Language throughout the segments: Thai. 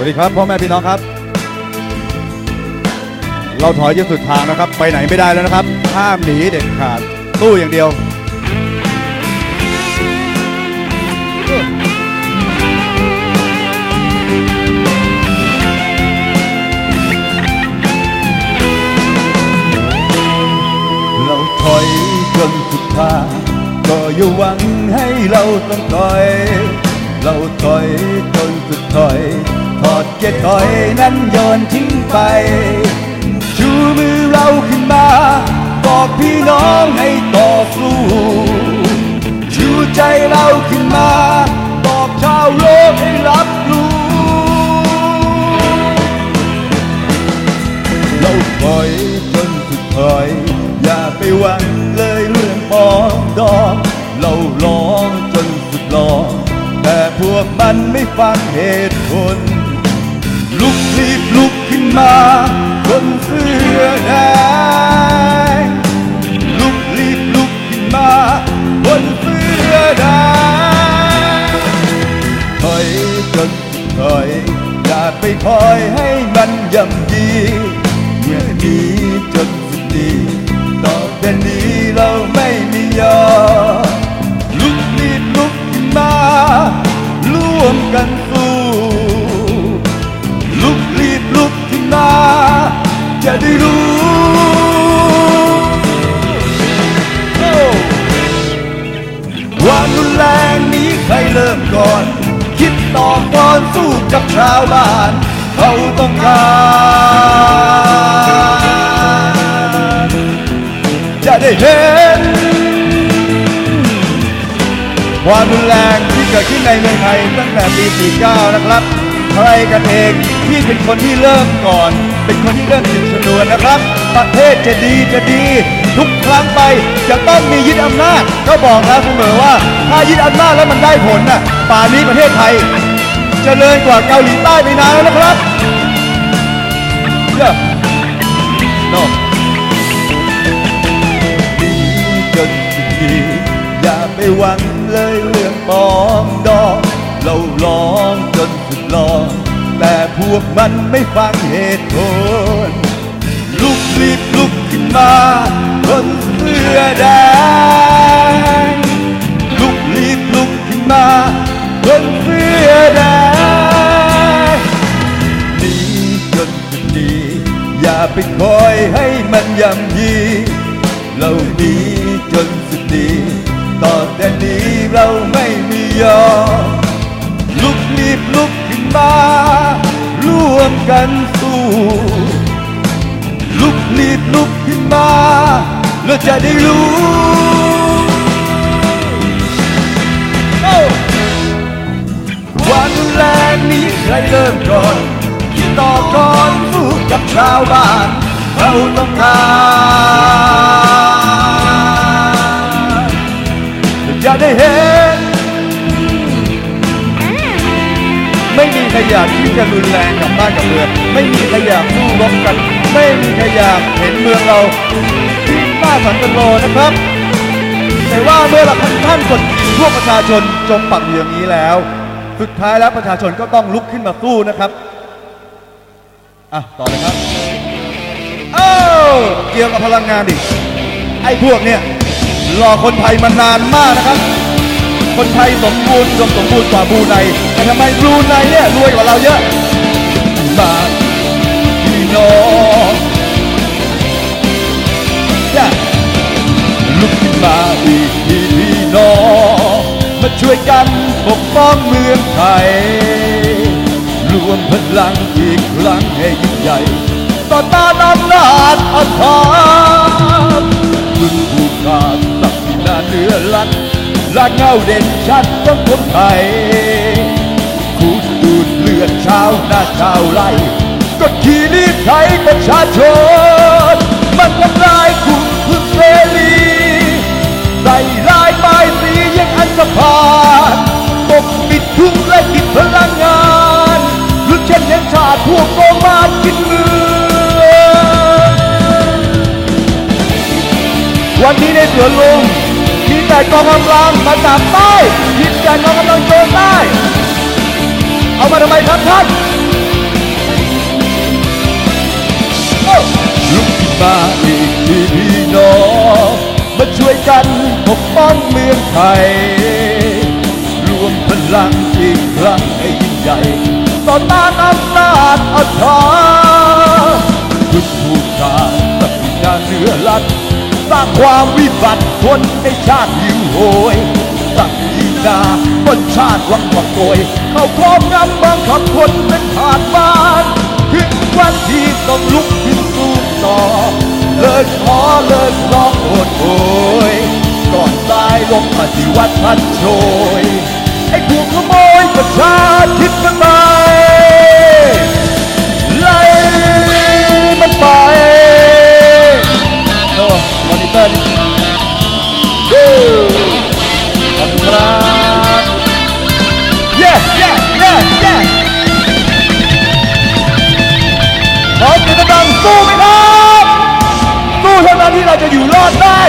วัสดีครับพ่อแม่พี่น้องครับ เราถอยจนสุดทางนะครับ ไปไหนไม่ได้แล้วนะครับ ห้ามหนีเด็ดขาดตู้อย่างเดียวเราถอยจนสุดทางก็อย่าหวังให้เราต้องถอย เราถอยจนสุดถอย ถอดเกียร์ถอยนั้นโยนทิ้งไป ชูมือเราขึ้นมา บอกพี่น้องให้ต่อสู้ชูใจเราขึ้นมา บอกชาวโลกให้รับรู้ เราถอยจนสุดถอย อย่าไปหวังเลยเรื่องปองดองเราร้องจนสุดลองแต่พวกมันไม่ฟังเหตุผล ลุกขึ้น ชาวบ้านเขาต้องการจะได้เห็นความรุนแรงที่เกิดขึ้นในเมืองไทยตั้งแต่ปี 49 นะครับ ใครกันเองที่เป็นคนที่เริ่มก่อน เป็นคนที่เริ่มจุดชนวนนะครับ ประเทศจะดีจะดี ทุกครั้งไปจะต้องมียึดอำนาจ ก็บอกแล้วเสมอว่า ถ้ายึดอำนาจแล้วมันได้ผลน่ะป่านนี้ประเทศไทย เจริญกว่าเกาหลีใต้ไปนานแล้วนะครับเย้ no ดีจนสุดทีอย่าไปหวังเลยเรื่องปองดองเราร้องจนสุดลองแต่พวกมันไม่ฟังเหตุผลลุกรีบลุกขึ้นมาคนเสื้อแดง ไปคอยให้มันยำยี เราดีจนสุดดีต่อแต่นี้เราไม่มียอมลุกรีบลุกขึ้นมา ร่วมกันสู้ ลุกรีบลุกขึ้นมาแล้วจะได้รู้ความรุนแรงนี้ใครเริ่มก่อนที่ต่อก่อนสู้ กับชาวบ้าน เราต้องการจะได้เห็น ไม่มีใครอยากที่จะรุนแรงกับบ้านกับเมือง ไม่มีใครอยากสู้รบกัน ไม่มีใครอยากเห็นเมืองเราที่หน้าสันตโลนะครับแต่ว่าเมื่อเราท่านกดขี่พวกประชาชนจมปักอย่างนี้แล้ว สุดท้ายแล้วประชาชนก็ต้องลุกขึ้นมาสู้นะครับ อะ ต่อเลยครับเอ้าเกี่ยวกับพลังงานดิ ไอ้พวกเนี่ยรอคนไทยมานานมากนะครับ คนไทยสมบูรณ์รวมสมบูรณ์กว่าบรูไนแต่ทำไมบรูไนเนี่ยรวยกว่าเราเยอะมาพี่น้องย่าลุกขึ้นมาอีกทีพี่น้องมาช่วยกันปกป้องเมืองไทย รวมพลังอีกครั้งให้ยิ่งใหญ่ต่อต้านอำนาจอาธรรมมึงผู้ขาดศักดินาเนื้อลัดลากเงาเด่นชัดของคนไทยขูดดูดเลือดชาวนาชาวไร่กดขี่รีดไถประชาชนมันทำลาย สวนลุมีแต่กองกำลังมาจับใต้ทีมแต่กองกำลังโจมใต้เอามาทำไมครับท่านลุกขึ้นมาอีกทีพี่น้องมาช่วยกันปกป้องเมืองไทย รวมพลังอีกครั้งให้ยิ่งใหญ่ต่อต้านอำนาจอัตรายุทธภูมิการตัดสินเหนือลัดสร้างความ คนในชาติหิวโหยตั้งยีนาบนชาติวังหวังโกย เข้าครอบงำบังคับคนเป็นทาสบ้านถึงวันที่ต้องลุกขึ้นสู้ต่อ เลิกขอเลิกร้องโอดโอยก่อนตายลงปฏิวัติพันโชย ไอ้พวกขโมยประชาธิปไตย อยู่รอดได้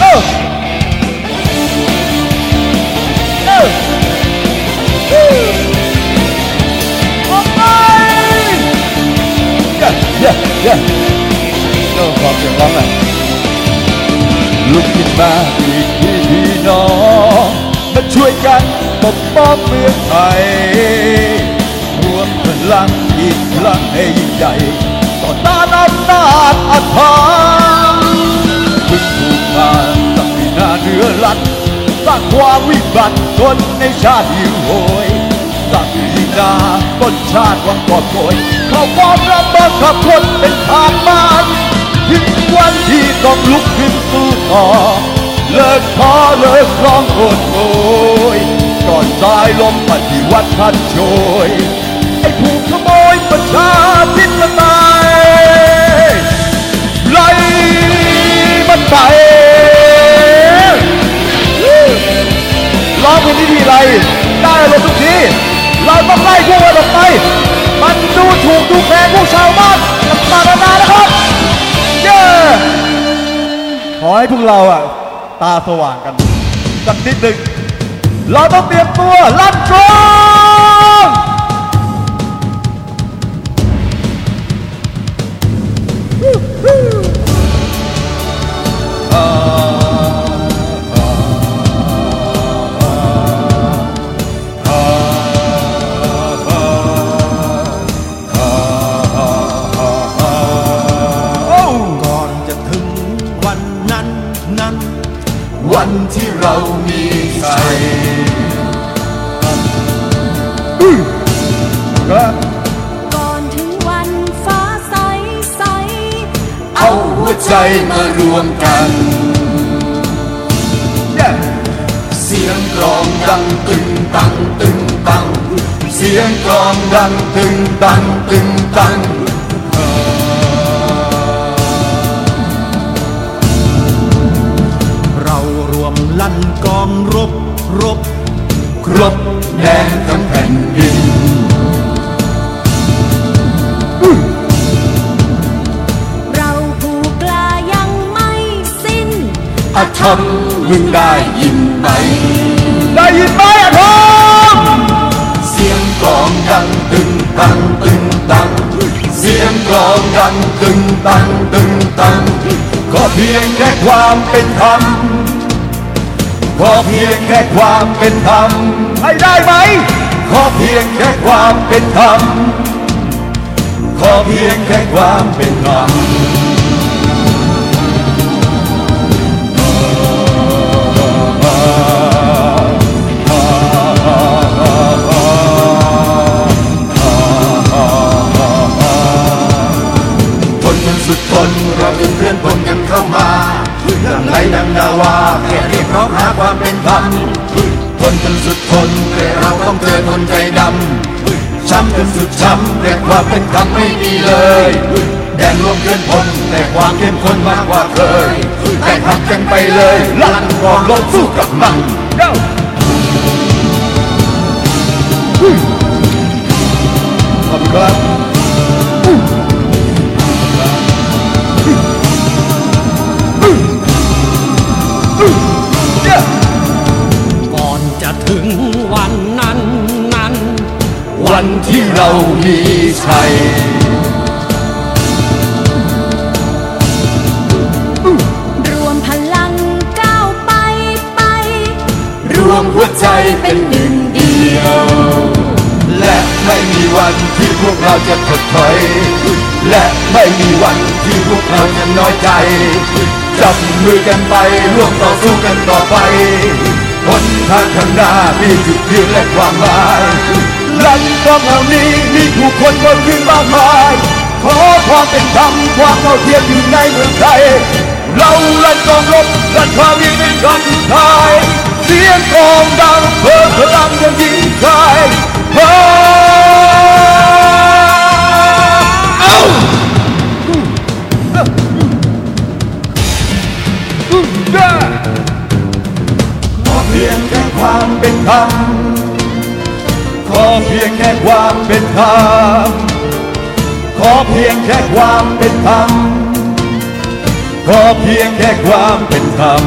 เออเออฮู้ออกไปเย้เย้เย้โอ้ขอเสียงร้องอยลุกขึ้นมาอีกทีพี่น้องมาช่วยกันปกป้องเมืองไทยรวมพลังอีกครั้งให้ยิ่งใหญ่ต่อต้านอำนาจอาธรร ที่หน้าเหนือลัดสร้างความวิบัติคนในชาติหิวโหยตั้งที่หน้าต้นชาติวังกอบโกยเขาความรับบังคับคนเป็นทาสบ้านถึงวันที่ต้องลุกขึ้นสู้ต่อเลิกขอเลิกร้องโอดโอยก่อนสายลมปฏิวัติพันโชยไอ้ผู้ขโมยประชา สว่างกันสักนิดหนึ่งเราต้องเตรียมตัวลั่นกรอง วันที่เรามีชัยครับก่อนถึงวันฟ้าใสใสเอาหัวใจมารวมกัน เสียงกลองดังตึงตังตึงตัง เสียงกลองดังตึงตังตึงตัง วมลั่นกองรบรบครบแดนทั้งแผ่นดิน เราผู้กล้ายังไม่สิ้นอาธรรมมึงได้ยินไหม ได้ยินไหมอาธรรมเสียงกลองดังตึงตังตึงตัง เสียงกลองดังตึงตังตึงตัง ก็เพียงแค่ความเป็นธรรม ขอเพียงแค่ความเป็นธรรมให้ได้ไหม ขอเพียงแค่ความเป็นธรรม ขอเพียงแค่ความเป็นธรรมทนจนสุดทนเราเป็นเพื่อนปนกันเข้ามาดังไหลดังนาวาแค่เรียกร้องหา ความเป็นธรรมทนจนสุดทนแต่เราต้องเจอทนใจดำช้ำจนสุดช้ำแต่ความเป็นธรรมไม่มีเลยแดนรวมเกินพลแต่ความเข้มข้นมากกว่าเคยแต่ทำกันไปเลยลั่นกองลบสู้กับมันขอบคุณครับ รามีชัยรวมพลังก้าวไปไป รวมหัวใจเป็นหนึ่งเดียว และไม่มีวันที่พวกเราจะถดถอย และไม่มีวันที่พวกเราจะน้อยใจ จับมือกันไปร่วมต่อสู้กันต่อไป หนทางข้างหน้ามีจุดยืนและความหมายหลังกองเหล่านี้มีผู้คนบนขึ้นมากมาย ขอความเป็นธรรมความเท่าเทียมอยู่ในเมืองไทย เราลันกองรบลันความยิ่งเป็นครั้งสุดท้ายเสียงกองดังเพิ่มพลังยังยิ่งใหญ่ เป็นธรรม ขอเพียงแค่ความเป็นธรรม ขอเพียงแค่ความเป็นธรรม